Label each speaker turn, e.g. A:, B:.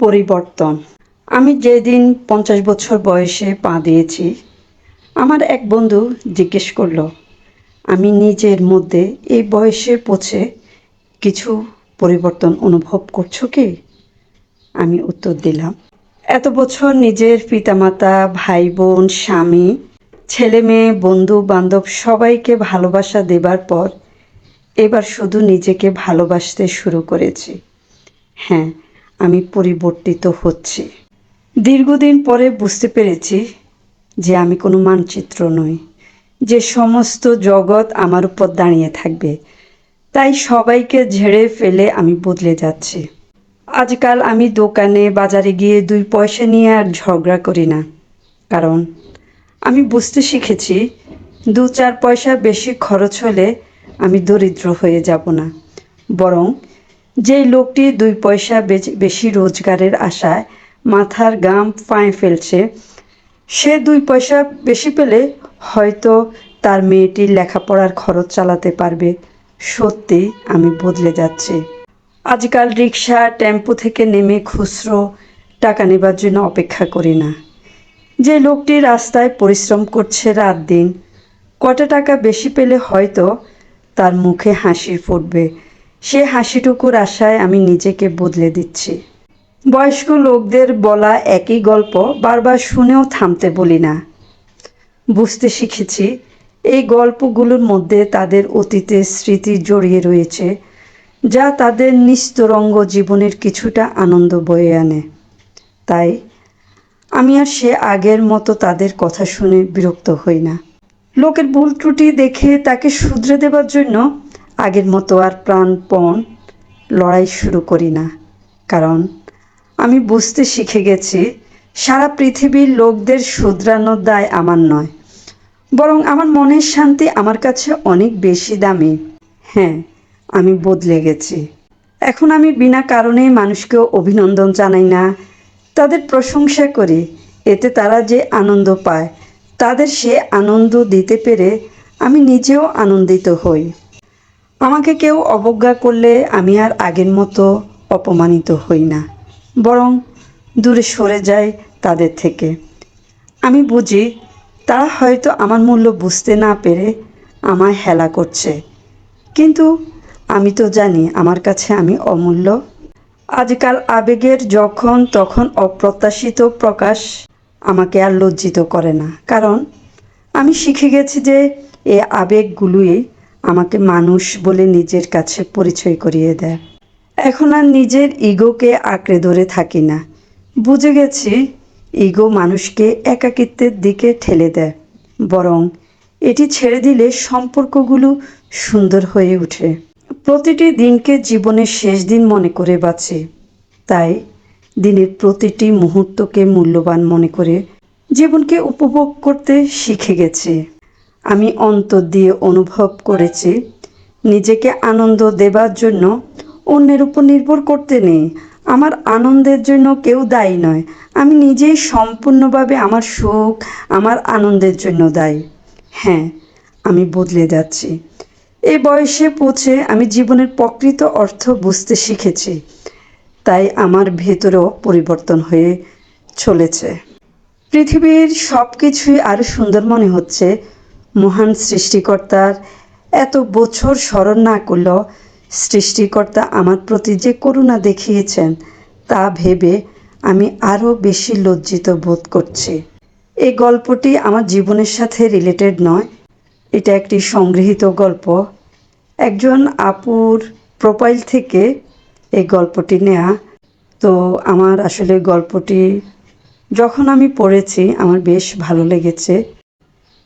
A: পরিবর্তন। আমি যেদিন পঞ্চাশ বছর বয়সে পা দিয়েছি, আমার এক বন্ধু জিজ্ঞেস করল, আমি নিজের মধ্যে এই বয়সে পৌঁছে কিছু পরিবর্তন অনুভব করছ কি? আমি উত্তর দিলাম, এত বছর নিজের পিতামাতা ভাই বোন স্বামী, ছেলে মেয়ে বন্ধু বান্ধব সবাইকে ভালোবাসা দেবার পর এবার শুধু নিজেকে ভালোবাসতে শুরু করেছি। হ্যাঁ আমি পরিবর্তিত হচ্ছি। দীর্ঘদিন পরে বুঝতে পেরেছি যে আমি কোনো মানচিত্র নই, যে সমস্ত জগৎ আমার উপর দাঁড়িয়ে থাকবে। তাই সবাইকে ঝেড়ে ফেলে আমি বদলে যাচ্ছি। আজকাল আমি দোকানে বাজারে গিয়ে দুই পয়সা নিয়ে আর ঝগড়া করি না, কারণ আমি বুঝতে শিখেছি দু চার পয়সা বেশি খরচ হলে আমি দরিদ্র হয়ে যাব না, বরং যেই লোকটি দুই পয়সা বেশি রোজগারের আশায় মাথার গাম পায়ে ফেলছে, সে দুই পয়সা বেশি পেলে হয়তো তার মেয়েটির লেখাপড়ার খরচ চালাতে পারবে। সত্যি আমি বদলে যাচ্ছি। আজকাল রিক্সা টেম্পো থেকে নেমে খুচরো টাকা নেবার জন্য অপেক্ষা করি না। যে লোকটি রাস্তায় পরিশ্রম করছে রাত দিন, কটা টাকা বেশি পেলে হয়তো তার মুখে হাসি ফুটবে। সে হাসিটুকুর আশায় আমি নিজেকে বদলে দিচ্ছি। বয়স্ক লোকদের বলা একই গল্প বারবার শুনেও থামতে বলি না। বুঝতে শিখেছি, এই গল্পগুলোর মধ্যে তাদের অতীতের স্মৃতি জড়িয়ে রয়েছে, যা তাদের নিস্তরঙ্গ জীবনের কিছুটা আনন্দ বয়ে আনে। তাই, আমি আর সে আগের মতো তাদের কথা শুনে বিরক্ত হই না। লোকের ভুল ত্রুটি দেখে তাকে শুধরে দেবার জন্য আগের মতো আর প্রাণপণ লড়াই শুরু করি না। কারণ আমি বুঝতে শিখে গেছি, সারা পৃথিবীর লোকদের শুধরানোর দায় আমার নয়, বরং আমার মনের শান্তি আমার কাছে অনেক বেশি দামি। হ্যাঁ আমি বদলে গেছি। এখন আমি বিনা কারণে মানুষকে অভিনন্দন জানাই না। তাদের প্রশংসা করি, এতে তারা যে আনন্দ পায়, তাদের সে আনন্দ দিতে পেরে আমি নিজেও আনন্দিত হই। আমাকে কেউ অবজ্ঞা করলে আমি আর আগের মতো অপমানিত হই না। বরং দূরে সরে যাই তাদের থেকে। আমি বুঝি তারা হয়তো আমার মূল্য বুঝতে না পেরে আমায় হেলা করছে। কিন্তু আমি তো জানি আমার কাছে আমি অমূল্য। আজকাল আবেগের যখন তখন অপ্রত্যাশিত প্রকাশ আমাকে আর লজ্জিত করে না। কারণ আমি শিখে গেছি যে এই আবেগগুলোই আমাকে মানুষ বলে নিজের কাছে পরিচয় করিয়ে দেয়। এখন আর নিজের ইগোকে আঁকড়ে ধরে থাকি না। বুঝে গেছি, ইগো মানুষকে একাকিত্বের দিকে ঠেলে দেয়, বরং এটি ছেড়ে দিলে সম্পর্কগুলো সুন্দর হয়ে ওঠে প্রতিটি দিনকে জীবনের শেষ দিন মনে করে বাঁচে। তাই দিনের প্রতিটি মুহূর্তকে মূল্যবান মনে করে জীবনকে উপভোগ করতে শিখে গেছে। আমি অন্তর দিয়ে অনুভব করেছি। নিজেকে আনন্দ দেবার জন্য অন্যের উপর নির্ভর করতে নেই। আমার আনন্দের জন্য কেউ দায়ী নয়। আমি নিজেই সম্পূর্ণভাবে আমার সুখ, আমার আনন্দের জন্য দায়ী। হ্যাঁ আমি বদলে যাচ্ছি। এই বয়সে পৌঁছে আমি জীবনের প্রকৃত অর্থ বুঝতে শিখেছি। তাই আমার ভেতরেও পরিবর্তন হয়ে চলেছে। পৃথিবীর সব কিছুই আরও সুন্দর মনে হচ্ছে। মহান সৃষ্টিকর্তার এত বছর স্মরণ না করলেও সৃষ্টিকর্তা আমার প্রতি যে করুণা দেখিয়েছেন, তা ভেবে আমি আরও বেশি লজ্জিত বোধ করছি। এই গল্পটি আমার জীবনের সাথে রিলেটেড নয়, এটা একটি সংগৃহীত গল্প। একজন আপুর প্রোফাইল থেকে এই গল্পটি নেয়া। তো আমার আসলে গল্পটি যখন আমি পড়েছি, আমার বেশ ভালো লেগেছে।